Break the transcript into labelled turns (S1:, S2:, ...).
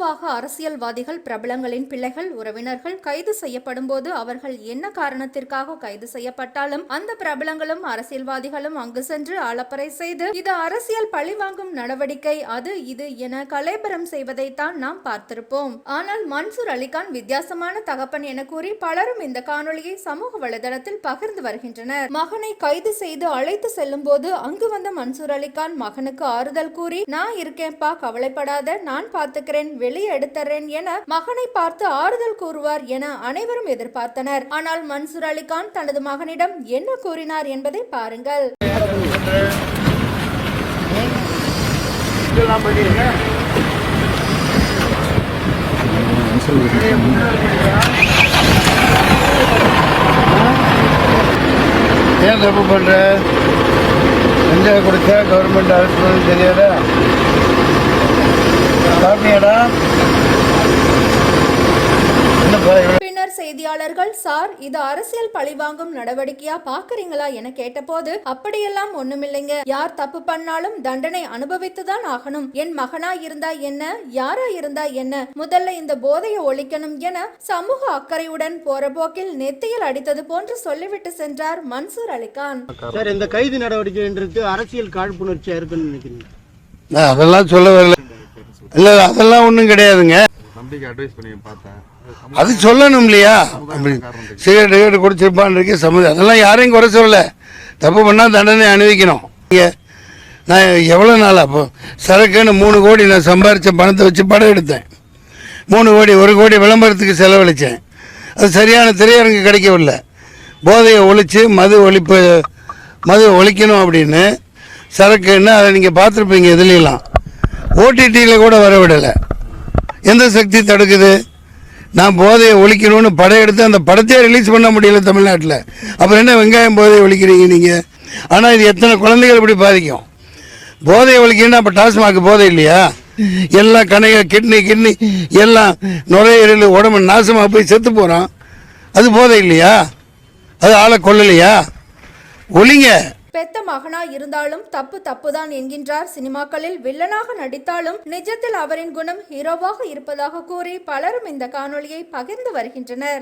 S1: பொதுவாக அரசியல்வாதிகள் பிரபலங்களின் பிள்ளைகள் உறவினர்கள் கைது செய்யப்படும் போது அவர்கள் என்ன காரணத்திற்காக கைது செய்யப்பட்டாலும் அந்த பிரபலங்களும் அரசியல்வாதிகளும் அங்கு சென்று ஆலப்பறை செய்து இது அரசியல் பழிவாங்கும் நடவடிக்கை அது இது என கலேபரம் செய்வதைத்தான் நாம் பார்த்திருப்போம். ஆனால் மன்சூர் அலிகான் வித்தியாசமான தகப்பன் என கூறி பலரும் இந்த காணொளியை சமூக வலைதளத்தில் பகிர்ந்து வருகின்றனர். மகனை கைது செய்து அழைத்து செல்லும் போது அங்கு வந்த மன்சூர் அலிகான் மகனுக்கு ஆறுதல் கூறி நான் இருக்கேன்பா கவலைப்படாத நான் பார்த்துக்கிறேன் வெளியே என மகனை பார்த்து ஆறுதல் கூறுவார் என அனைவரும் எதிர்பார்த்தனர். ஆனால் மன்சூர் அலிகான் தனது மகனிடம் என்ன கூறினார் என்பதை பாருங்கள்.
S2: ஏன் தப்பு பண்ணுற எங்கே கொடுத்த கவர்மெண்ட் ஹாஸ்பிட்டல் தெரியாதா?
S1: பின்னர் செய்தியாளர்கள் சார் இது அரசியல் பழிவாங்கும் நடவடிக்கையா பாக்குறீங்களா? என கேட்டபோது அப்படியெல்லாம் ஒண்ணுமில்லைங்க. யார் தப்பு பண்ணாலும் தண்டனை அனுபவித்துதான் ஆகணும். என் மகனா இருந்தா என்ன? யாரா இருந்தா என்ன? முதல்ல இந்த போதையை ஒழிக்கணும் என சமூக அக்கறையுடன் போற போக்கில் நெத்தியில் அடித்தது போன்று சொல்லிவிட்டு சென்றார் மன்சூர் அலிகான்.
S3: சார் இந்த கைது நடவடிக்கைன்றது அரசியல் காழ்ப்புணர்ச்சியா இருக்குன்னு நினைக்கிறீங்க?
S2: நான் அதெல்லாம் சொல்ல வரல இல்லை அதெல்லாம் ஒன்றும் கிடையாதுங்க. அது சொல்லணும் இல்லையா? அப்படி சிகரெட் கிகரெட் குடிச்சிருப்பான் இருக்கே சம்மந்தம் அதெல்லாம் யாரையும் குறை சொல்லல. தப்பு பண்ணால் தண்டனை அனுபவிக்கணும் இங்க நான் எவ்வளோ நாள் அப்போ சரக்குன்னு மூணு கோடி நான் சம்பாரித்த பணத்தை வச்சு படம் எடுத்தேன். மூணு கோடி ஒரு கோடி விளம்பரத்துக்கு செலவழித்தேன் அது சரியான திரையரங்கு கிடைக்கவில்லை. போதையை ஒழித்து மது ஒழிப்பு மது ஒழிக்கணும் அப்படின்னு. சரக்குன்னு அதை நீங்கள் பார்த்துருப்பீங்க இதுலாம் ஓடிடியில் கூட வர விடலை எந்த சக்தி தடுக்குது? நான் போதையை ஒழிக்கணும்னு படம் எடுத்து அந்த படத்தையே ரிலீஸ் பண்ண முடியல தமிழ்நாட்டில். அப்புறம் என்ன வெங்காயம் போதையை ஒழிக்கிறீங்க நீங்கள் ஆனால் இது எத்தனை குழந்தைகள் இப்படி பாதிக்கும்? போதையை ஒழிக்கணும்னா அப்போ டாஸ்மாக் போதை இல்லையா? எல்லாம் கணைய கிட்னி கிட்னி எல்லாம் நுரையீரல் உடம்பு நாசமாக போய் செத்து போகிறோம் அது போதை இல்லையா? அது ஆளை கொல்லலையா? ஒழிங்க.
S1: பெத்த மகனா இருந்தாலும் தப்பு தப்புதான் என்கின்றார். சினிமாக்களில் வில்லனாக நடித்தாலும் நிஜத்தில் அவரின் குணம் ஹீரோவாக இருப்பதாக கூறி பலரும் இந்த காணொளியை பகிர்ந்து வருகின்றனர்.